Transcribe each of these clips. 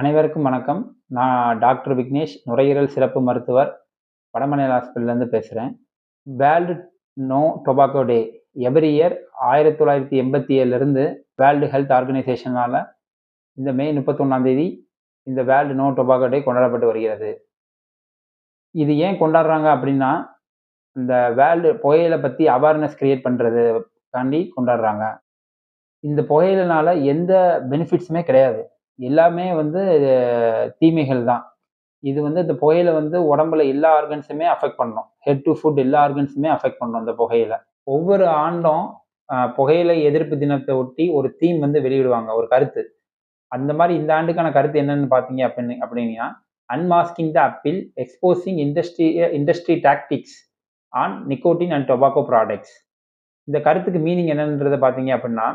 அனைவருக்கும் வணக்கம். நான் டாக்டர் விக்னேஷ் நுரையீரல் சிறப்பு மருத்துவர் வடமனையில் ஹாஸ்பிட்டல்லேருந்து பேசுகிறேன் world no tobacco day every year ஆயிரத்தி தொள்ளாயிரத்தி எண்பத்தி ஏழுலேருந்து வேர்ல்டு ஹெல்த் ஆர்கனைசேஷனால் இந்த மே முப்பத்தொன்னாந்தேதி இந்த வேர்ல்டு நோ டொபாக்கோ டே கொண்டாடப்பட்டு வருகிறது. இது ஏன் கொண்டாடுறாங்க அப்படின்னா இந்த வேர்ல்டு புகையிலை பற்றி அவேர்னஸ் கிரியேட் பண்ணுறதுக்காண்டி கொண்டாடுறாங்க. இந்த புகையிலனால எந்த பெனிஃபிட்ஸுமே கிடையாது. எல்லாமே வந்து தீமைகள் தான். இது வந்து இந்த புகையில வந்து உடம்புல எல்லா ஆர்கன்ஸுமே அஃபெக்ட் பண்ணும். ஹெட் டு ஃபுட் எல்லா ஆர்கன்ஸுமே அஃபெக்ட் பண்ணும் இந்த புகையில. ஒவ்வொரு ஆண்டும் புகையில புகையிலை எதிர்ப்பு தினத்தை ஒட்டி ஒரு தீம் வந்து வெளியிடுவாங்க. ஒரு கருத்து. அந்த மாதிரி இந்த ஆண்டுக்கான கருத்து என்னன்னு பார்த்தீங்க அப்படின்னு அப்படின்னா unmasking the appeal exposing industry industry tactics on nicotine and tobacco products இந்த கருத்துக்கு மீனிங் என்னன்றதை பார்த்தீங்க அப்படின்னா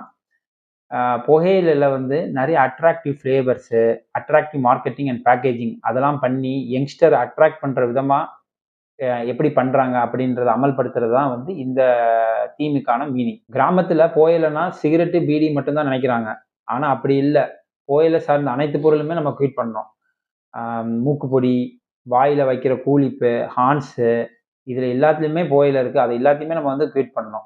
புகையிலில் வந்து நிறைய attractive flavours attractive marketing and packaging அதெல்லாம் பண்ணி யங்ஸ்டர் அட்ராக்ட் பண்ணுற விதமாக எப்படி பண்ணுறாங்க அப்படின்றத அமல்படுத்துறது தான் வந்து இந்த தீமுக்கான மீனிங் கிராமத்தில் புகையிலைனா சிகரெட்டு பீடி மட்டும்தான் நினைக்கிறாங்க. ஆனால் அப்படி இல்லை. புகையிலை சார்ந்த அனைத்து பொருளுமே நம்ம குயிட் பண்ணோம் மூக்குப்பொடி வாயில் வைக்கிற கூலிப்பு ஹான்ஸு இதில் எல்லாத்துலேயுமே புகையிலை இருக்குது அது எல்லாத்தையுமே நம்ம வந்து குயிட் பண்ணோம்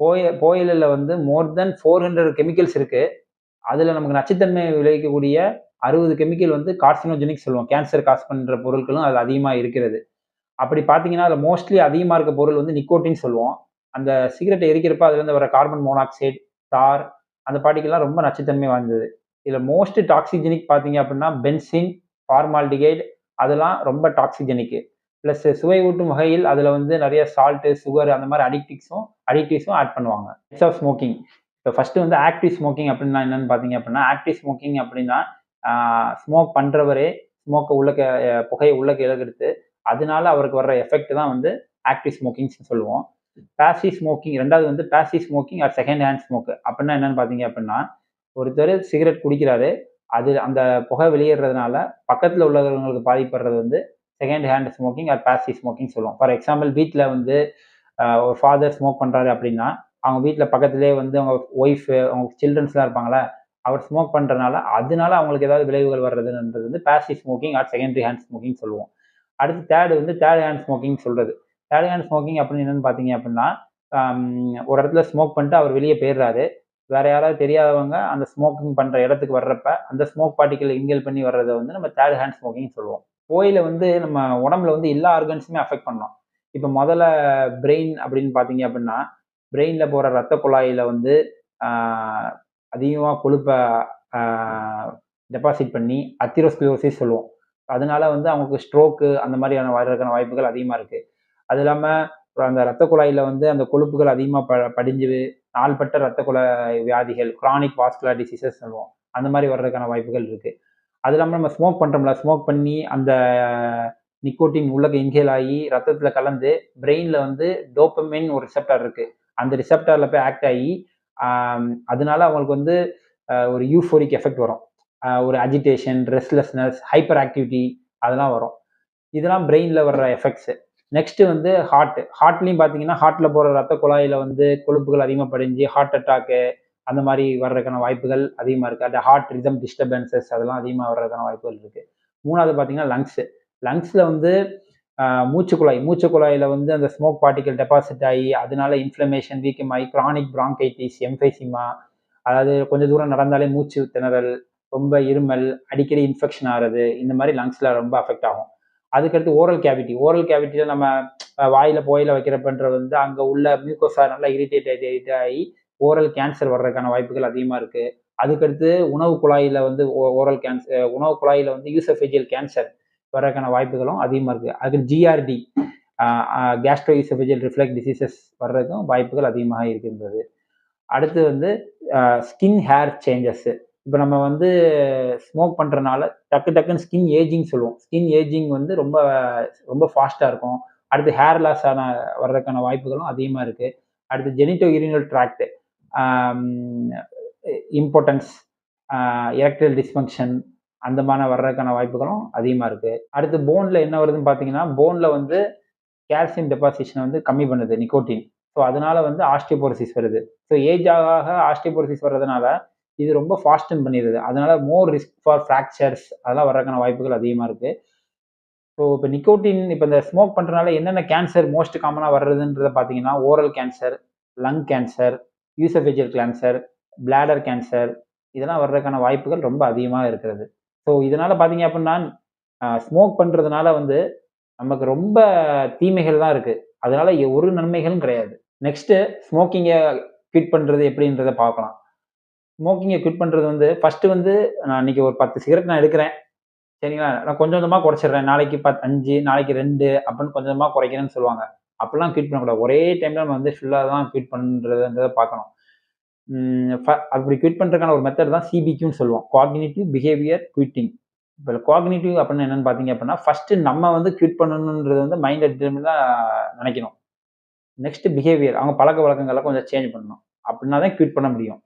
போய போயிலில் வந்து more than four hundred chemicals இருக்குது அதில் நமக்கு நச்சுத்தன்மை விளைவிக்கக்கூடிய அறுபது கெமிக்கல் வந்து கார்சினோஜெனிக் சொல்லுவோம். கேன்சர் காஸ் பண்ணுற பொருட்களும் அது அதிகமாக இருக்கிறது. அப்படி பார்த்தீங்கன்னா அதில் மோஸ்ட்லி அதிகமாக இருக்க பொருள் வந்து நிக்கோட்டின் சொல்லுவோம். அந்த சிகரெட்டை எரிக்கிறப்ப அதுலேருந்து வர கார்பன் மோனாக்சைடு தார் அந்த பாட்டிக்கெல்லாம் ரொம்ப நச்சுத்தன்மை வாய்ந்தது. இதில் மோஸ்ட் டாக்ஸிஜெனிக் பார்த்தீங்க அப்படின்னா பென்சின் ஃபார்மால்டிகைடு அதெல்லாம் ரொம்ப டாக்ஸிஜெனிக்கு ப்ளஸ் சுவை ஊட்டும் வகையில் அதில் வந்து நிறைய சால்ட்டு சுகர் அந்த மாதிரி அடிக்டிக்ஸும் அடிக்டிவ்ஸும் ஆட் பண்ணுவாங்க. இட்ஸ் ஆஃப் ஸ்மோக்கிங் இப்போ ஃபஸ்ட்டு வந்து ஆக்டிவ் ஸ்மோக்கிங் அப்படின்னா என்னென்னு பார்த்தீங்க அப்படின்னா ஆக்டிவ் ஸ்மோக்கிங் அப்படின்னா ஸ்மோக் பண்ணுறவரே ஸ்மோக்கை உள்ளக்க புகையை உள்ளக்க இலக்கெடுத்து அதனால அவருக்கு வர்ற எஃபெக்ட் தான் வந்து ஆக்டிவ் ஸ்மோக்கிங்ஸ் சொல்லுவோம். பேசிவ் ஸ்மோக்கிங் ரெண்டாவது வந்து passive smoking or second hand smoke அப்படின்னா என்னென்னு பார்த்தீங்க அப்படின்னா ஒருத்தர் சிகரெட் குடிக்கிறாரு அது அந்த புகை வெளியேறதுனால பக்கத்தில் உள்ளவங்களுக்கு பாதிப்படுறது வந்து second hand smoking or passive smoking சொல்லுவோம். ஃபார் எக்ஸாம்பிள் வீட்டில் வந்து ஒரு ஃபாதர் ஸ்மோக் பண்ணுறாரு அப்படின்னா அவங்க வீட்டில் பக்கத்துலேயே வந்து அவங்க ஒய்ஃபு அவங்க சில்ட்ரன்ஸ்லாம் இருப்பாங்களே அவர் ஸ்மோக் பண்ணுறதுனால அதனால அவங்களுக்கு ஏதாவது விளைவுகள் வர்றதுன்றது வந்து passive smoking or secondary hand smoking சொல்லுவோம். அடுத்து தேர்டு வந்து தேர்ட் ஹேண்ட் ஸ்மோக்கிங் சொல்கிறது தேர்ட் ஹேண்ட் ஸ்மோக்கிங் அப்படின்னு என்னென்னு பார்த்தீங்க அப்படின்னா ஒரு இடத்துல ஸ்மோக் பண்ணிட்டு அவர் வெளியே போயிடுறாரு. வேற யாராவது தெரியாதவங்க அந்த ஸ்மோக்கிங் பண்ணுற இடத்துக்கு வர்றப்ப அந்த ஸ்மோக் பார்ட்டிக்கல் இன்கேல் பண்ணி வர்றதை வந்து நம்ம தேர்ட் ஹேண்ட் ஸ்மோக்கிங் சொல்லுவோம். புகையில வந்து நம்ம உடம்புல வந்து எல்லா ஆர்கன்ஸுமே அஃபெக்ட் பண்ணோம் இப்போ முதல்ல பிரெயின் அப்படின்னு பார்த்தீங்க அப்படின்னா பிரெயினில் போகிற ரத்த குழாயில் வந்து அதிகமாக கொழுப்பை டெபாசிட் பண்ணி அத்திரோஸ்க்ளோசிஸ் சொல்லுவோம். அதனால வந்து அவங்களுக்கு ஸ்ட்ரோக்கு அந்த மாதிரியான வர்றதுக்கான வாய்ப்புகள் அதிகமாக இருக்குது அது இல்லாமல் அந்த ரத்த குழாயில் வந்து அந்த கொழுப்புகள் அதிகமாக ப படிஞ்சு நாள்பட்ட ரத்த குழாய் வியாதிகள் குரானிக் வாஸ்குலர் டிசீசஸ் சொல்லுவோம். அந்த மாதிரி வர்றதுக்கான வாய்ப்புகள் இருக்குது அது இல்லாமல் நம்ம ஸ்மோக் பண்ணுறோம்ல ஸ்மோக் பண்ணி அந்த நிக்கோட்டின் உள்ளக்க இன்ஹேல் ஆகி ரத்தத்தில் கலந்து பிரெயினில் வந்து டோப்பமின் ஒரு ரிசெப்டார் இருக்குது அந்த ரிசெப்டாரில் போய் ஆக்ட் ஆகி அதனால அவங்களுக்கு வந்து ஒரு யூஃபோரிக் எஃபெக்ட் வரும். ஒரு அஜிடேஷன் ரெஸ்ட்லெஸ்னஸ் ஹைப்பர் ஆக்டிவிட்டி அதெல்லாம் வரும். இதெல்லாம் பிரெயினில் வர்ற எஃபெக்ட்ஸு நெக்ஸ்ட் வந்து ஹார்ட் ஹார்ட்லையும் பார்த்தீங்கன்னா ஹார்ட்டில் போகிற ரத்த குழாயில் வந்து கொழுப்புகள் அதிகமாக படிஞ்சு ஹார்ட் அட்டாக்கு அந்த மாதிரி வர்றதுக்கான வாய்ப்புகள் அதிகமாக இருக்குது அந்த ஹார்ட் ரிதம் டிஸ்டர்பன்சஸ் அதெல்லாம் அதிகமாக வர்றதுக்கான வாய்ப்புகள் இருக்குது மூணாவது பார்த்தீங்கன்னா லங்ஸு லங்ஸில் வந்து ஆஹ், மூச்சுக்குழாய் மூச்சுக்குழாயில் வந்து அந்த ஸ்மோக் பார்ட்டிகல் டெபாசிட் ஆகி அதனால இன்ஃப்ளமேஷன் வீக்கமாகி கிரானிக் பிராங்கைட்டிஸ் எம்ஃபைசிமா அதாவது கொஞ்சம் தூரம் நடந்தாலே மூச்சு திணறல் ரொம்ப இருமல் அடிக்கடி இன்ஃபெக்ஷன் ஆகிறது இந்த மாதிரி லங்ஸில் ரொம்ப அஃபெக்ட் ஆகும். அதுக்கடுத்து ஓரல் கேவிட்டி ஓரல் கேவிட்டியில் நம்ம வாயில் போயில் வைக்கிறப்பன்றது வந்து அங்கே உள்ள மியூக்கோசா நல்லா இரிட்டேட் ஆகிட்டு ஆகி ஓரல் கேன்சர் வர்றதுக்கான வாய்ப்புகள் அதிகமாக இருக்குது அதுக்கடுத்து உணவு குழாயில் வந்து ஓரல் கேன்சர் உணவு குழாயில் வந்து யூசோஃபேஜியல் கேன்சர் வர்றதுக்கான வாய்ப்புகளும் அதிகமாக இருக்குது அதுக்கு ஜிஆர்டி கேஸ்ட்ரோ ரிஃப்ளெக்ட் டிசீசஸ் வர்றதுக்கும் வாய்ப்புகள் அதிகமாக இருக்கின்றது. அடுத்து வந்து ஸ்கின் ஹேர் சேஞ்சஸ்ஸு இப்போ நம்ம வந்து ஸ்மோக் பண்ணுறனால டக்கு டக்குன்னு ஸ்கின் ஏஜிங் சொல்லுவோம். ஸ்கின் ஏஜிங் வந்து ரொம்ப ரொம்ப ஃபாஸ்ட்டாக இருக்கும். அடுத்து ஹேர் லாஸ் ஆன வர்றதுக்கான வாய்ப்புகளும் அதிகமாக இருக்குது அடுத்து genito urinal tract impotence erectile dysfunction அந்த வர்றதுக்கான வாய்ப்புகளும் அதிகமாக இருக்குது அடுத்து போனில் என்ன வருதுன்னு பார்த்தீங்கன்னா போனில் வந்து கால்சியம் டெபாசிஷனை வந்து கம்மி பண்ணுது நிக்கோட்டின் ஸோ அதனால வந்து ஆஸ்டியோபோரசிஸ் வருது. ஸோ ஏஜ் ஆக ஆக வர்றதுனால இது ரொம்ப ஃபாஸ்டன் பண்ணிடுது. அதனால மோர் ரிஸ்க் ஃபார் ஃப்ராக்சர்ஸ் அதெல்லாம் வர்றதுக்கான வாய்ப்புகள் அதிகமாக இருக்குது ஸோ இப்போ நிக்கோட்டின் இப்போ இந்த ஸ்மோக் பண்ணுறதுனால என்னென்ன கேன்சர் மோஸ்ட் காமனாக வர்றதுன்றதை பார்த்தீங்கன்னா oral cancer lung cancer oesophageal cancer bladder cancer இதெல்லாம் வர்றதுக்கான வாய்ப்புகள் ரொம்ப அதிகமாக இருக்கிறது. ஸோ இதனால் பார்த்தீங்க அப்படின்னா ஸ்மோக் பண்ணுறதுனால வந்து நமக்கு ரொம்ப தீமைகள் தான் இருக்குது அதனால ஒரு நன்மைகளும் கிடையாது. நெக்ஸ்ட்டு ஸ்மோக்கிங்கை குவிட் பண்ணுறது எப்படின்றத பார்க்கலாம் ஸ்மோக்கிங்கை குவிட் பண்ணுறது வந்து ஃபஸ்ட்டு வந்து நான் இன்றைக்கி ஒரு பத்து சிகரெட் நான் எடுக்கிறேன். சரிங்களா? நான் கொஞ்சம் கொஞ்சமாக குறைச்சிடுறேன். நாளைக்கு பத் அஞ்சு நாளைக்கு ரெண்டு அப்படின்னு கொஞ்சம் கொஞ்சமாக குறைக்கிறேன்னு சொல்லுவாங்க. அப்படிலாம் குவிட் பண்ணக்கூடாது. ஒரே டைமில் நம்ம வந்து ஃபுல்லாக தான் குவிட் பண்ணுறதுன்றதை பார்க்கணும் அப்படி குவிட் பண்ணுறதுக்கான ஒரு மெத்தட் தான் சிபிக்யூன்னு சொல்லுவோம். காக்னிட்டிவ் பிஹேவியர் குவிட்டிங் இப்போ காக்னிட்டிவ் அப்படின்னு என்னென்னு பார்த்தீங்க அப்படின்னா ஃபஸ்ட்டு நம்ம வந்து குவிட் பண்ணணுன்றது வந்து மைண்ட் டிட்டர்மின் தான் நினைக்கணும். நெக்ஸ்ட்டு பிஹேவியர் அவங்க பழக்க வழக்கங்கள்லாம் கொஞ்சம் சேஞ்ச் பண்ணணும். அப்படின்னா தான் குவிட் பண்ண முடியும்.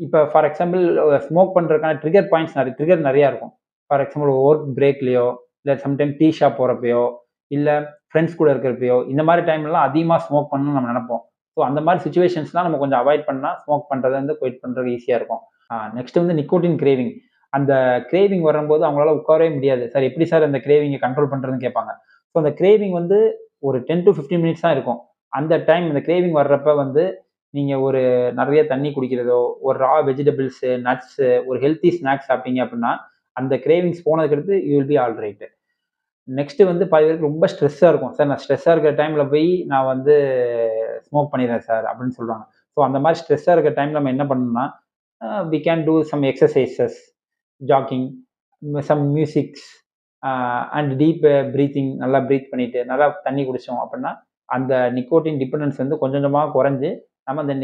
இப்போ ஃபார் எக்ஸாம்பிள் ஸ்மோக் பண்ணுறதுக்கான ட்ரிகர் பாயிண்ட்ஸ் நிறைய ட்ரிகர் நிறையா இருக்கும். ஃபார் எக்ஸாம்பிள் ஒர்க் பிரேக்லேயோ இல்லை சம்டைம் டீ ஷாப் போகிறப்பையோ இல்லை ஃப்ரெண்ட்ஸ் கூட இருக்கிறப்பையோ இந்த மாதிரி டைம்லலாம் அதிகமாக ஸ்மோக் பண்ணணும்னு நம்ம நினைப்போம். ஸோ அந்த மாதிரி சுச்சுவேஷன்ஸ்லாம் நம்ம கொஞ்சம் அவாய்ட் பண்ணால் ஸ்மோக் பண்ணுறது வந்து குயிட் பண்ணுறது ஈஸியாக இருக்கும். நெக்ஸ்ட் வந்து நிக்கோட்டின் கிரேவிங் அந்த கிரேவிங் வரும்போது அவங்களால உட்காரவே முடியாது. சார் எப்படி சார் அந்த கிரேவிங்கை கண்ட்ரோல் பண்ணுறதுன்னு கேட்பாங்க. ஸோ அந்த கிரேவிங் வந்து ஒரு டென் டு ஃபிஃப்டீன் மினிட்ஸ் தான் இருக்கும். அந்த டைம் இந்த கிரேவிங் வர்றப்ப வந்து நீங்கள் ஒரு நிறைய தண்ணி குடிக்கிறதோ ஒரு ரா வெஜிடபிள்ஸு நட்ஸு ஒரு ஹெல்த்தி ஸ்நாக்ஸ் சாப்பிட்டீங்க அப்படின்னா அந்த கிரேவிங்ஸ் போனதுக்கு அடுத்து you will be all right next வந்து பாதி பேருக்கு ரொம்ப ஸ்ட்ரெஸ்ஸாக இருக்கும். சார் நான் ஸ்ட்ரெஸ்ஸாக இருக்கிற டைமில் போய் நான் வந்து ஸ்மோக் பண்ணிடுறேன் சார் அப்படின்னு சொல்லுவாங்க ஸோ அந்த மாதிரி ஸ்ட்ரெஸ்ஸாக இருக்கிற டைம் நம்ம என்ன பண்ணணும்னா we can do some exercises jogging some musics and deep breathing நல்லா ப்ரீத் பண்ணிவிட்டு நல்லா தண்ணி குடித்தோம் அப்படின்னா அந்த நிக்கோட்டின் டிபெண்டன்ஸ் வந்து கொஞ்சம் கொஞ்சமாக குறைஞ்சி நம்ம அந்த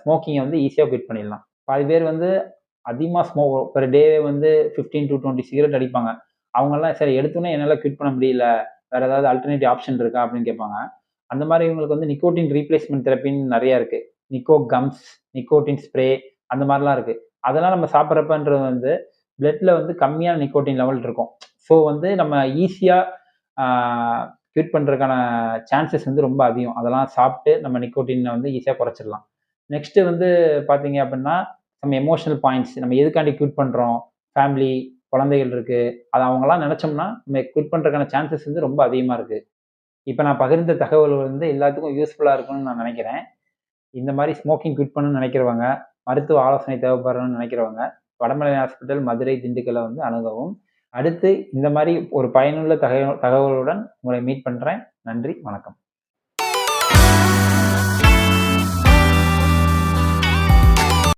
ஸ்மோக்கிங்கை வந்து ஈஸியாக குவிட் பண்ணிடலாம். பாதி பேர் வந்து அதிகமாக ஸ்மோக் பெர் டே வந்து ஃபிஃப்டீன் டு டுவெண்ட்டி சிகரெட் அடிப்பாங்க. அவங்கெல்லாம் சரி எடுத்தோன்னே என்னால் குவிட் பண்ண முடியல. வேறு ஏதாவது அல்டர்னேட்டிவ் ஆப்ஷன் இருக்கா? அப்படின்னு கேட்பாங்க. அந்த மாதிரி இவங்களுக்கு வந்து நிக்கோட்டின் ரீப்ளேஸ்மெண்ட் தெரப்பின்னு நிறையா இருக்குது நிக்கோ கம்ஸ் நிக்கோட்டின் ஸ்ப்ரே அந்த மாதிரிலாம் இருக்குது அதெல்லாம் நம்ம சாப்பிட்றப்பன்றது வந்து பிளட்டில் வந்து கம்மியான நிக்கோட்டின் லெவல் இருக்கும். ஸோ வந்து நம்ம ஈஸியாக க்யூட் பண்ணுறதுக்கான சான்சஸ் வந்து ரொம்ப அதிகம். அதெல்லாம் சாப்பிட்டு நம்ம நிக்கோட்டினை வந்து ஈஸியாக குறைச்சிடலாம். நெக்ஸ்ட்டு வந்து பார்த்தீங்க அப்படின்னா நம்ம எமோஷனல் பாயிண்ட்ஸ் நம்ம எதுக்காண்டி க்யூட் பண்ணுறோம் ஃபேமிலி குழந்தைகள் இருக்குது அது அவங்களாம் நினச்சோம்னா நம்ம க்யூட் பண்ணுறதுக்கான சான்சஸ் வந்து ரொம்ப அதிகமாக இருக்குது இப்போ நான் பகிர்ந்த தகவல் வந்து எல்லாத்துக்கும் யூஸ்ஃபுல்லாக இருக்கும்னு நான் நினைக்கிறேன். இந்த மாதிரி ஸ்மோக்கிங் குவிட் பண்ணணும்னு நினைக்கிறவங்க மருத்துவ ஆலோசனை தேவைப்படுறோன்னு நினைக்கிறவங்க வடமலை ஹாஸ்பிட்டல் மதுரை திண்டுக்கலை வந்து அணுகவும். அடுத்து இந்த மாதிரி ஒரு பயனுள்ள தகவல் தகவலுடன் உங்களை மீட் பண்ணுறேன் நன்றி வணக்கம்.